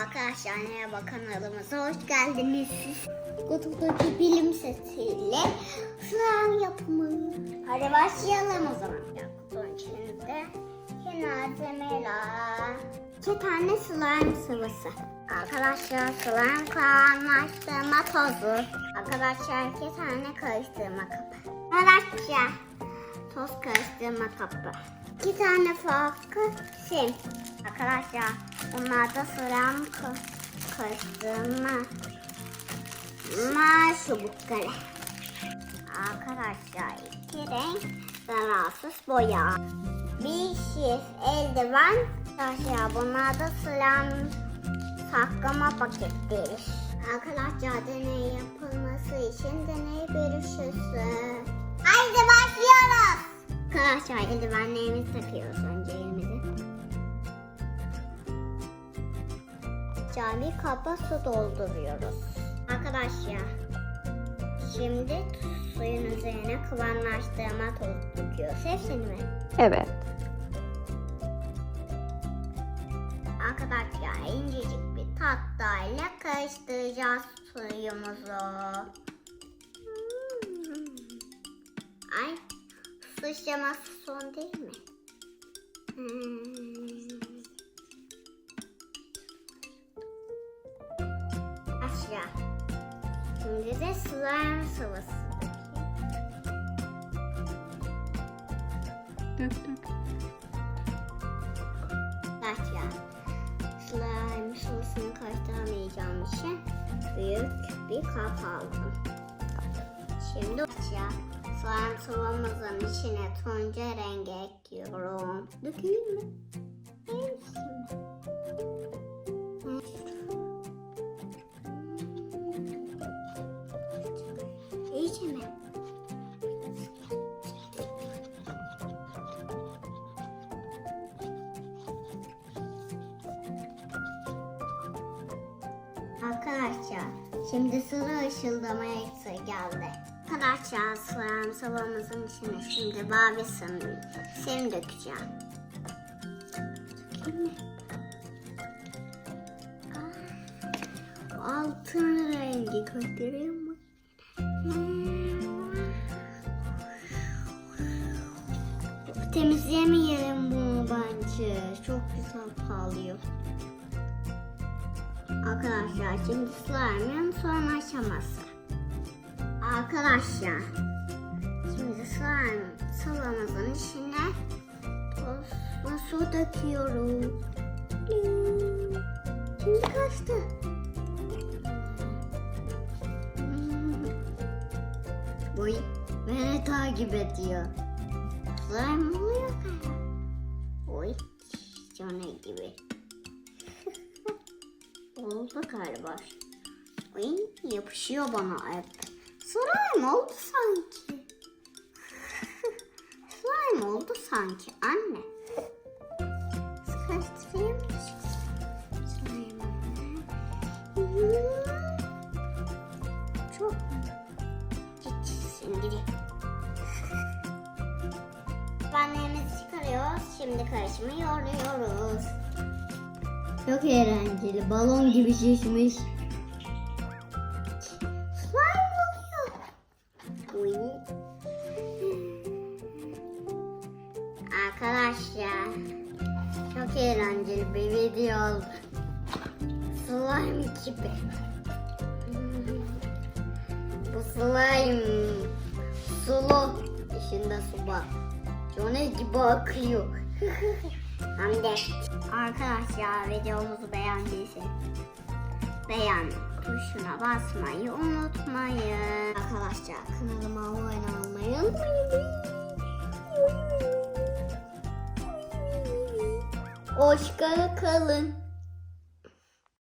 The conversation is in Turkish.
Arkadaşlar merhaba kanalımıza hoş geldiniz. Kutu'daki bilim sesiyle slime yapımı. Hadi başlayalım o zaman. Kutunun içinde malzemeler. İki tane slime sıvısı. Arkadaşlar slime kararlaştırma tozu. Arkadaşlar iki tane karıştırma kapı. Arkadaşlar toz karıştırma kapı. İki tane farklı sim. Arkadaşlar bunlar da slime ka- karıştırma. Ma çubukları. Arkadaşlar iki renk zararsız boya. Bir şif eldiven. Arkadaşlar bunlar da slime saklama paketleri. Arkadaşlar deney yapılması için deney görüşüsü. Arkadaşlar eldivenlerimizi takıyoruz önce. Arkadaşlar bir kaba su dolduruyoruz. Arkadaşlar şimdi suyun üzerine kıvamlaştırma tozu döküyoruz. Hepsini mi? Evet. Arkadaşlar incecik bir tahtayla karıştıracağız suyumuzu. Hmm. Ay sıçraması son değil mi? Hmm. Aşağı. Şimdi de slime sıvısı. Dök dök. Arkadaşlar slime sıvısını karıştıramayacağım için büyük bir kap aldım. Şimdi arkadaşlar slime sıvımızın içine turuncu rengi ekliyorum. Dökeyim mi? İyice? Arkadaşlar şimdi sıra ışıldamaya sıra geldi. Arkadaşlar slime sıvımızın içine şimdi mavi sim dökeceğim. Aa, Altın rengi göstereyim mi? Temizleyemeyelim bunu bence. Çok güzel parlıyor. Arkadaşlar şimdi slime'ın son aşaması. Arkadaşlar şimdi slime sıvımızın içine tozla su döküyoruz. Şimdi kaçtı. Hmm. Boy beni takip ediyor. Slime oluyor galiba. Oy Johnny gibi. Oldu galiba. Ay, yapışıyor bana hep. Slime oldu sanki. Slime oldu sanki anne. Hmm. Çok Gitsin gideyim. Benlerimizi çıkarıyoruz. Şimdi karışımı yoruyoruz. Çok eğlenceli. Balon gibi şişmiş. Arkadaşlar çok eğlenceli bir video oldu. Slime gibi. Bu slime sulu. İçinde su var. Johnny gibi akıyor. Hem de arkadaşlar videomuzu beğendiyseniz beğen tuşuna basmayı unutmayın. Arkadaşlar kanalıma abone olmayı unutmayın. Hoşça kalın.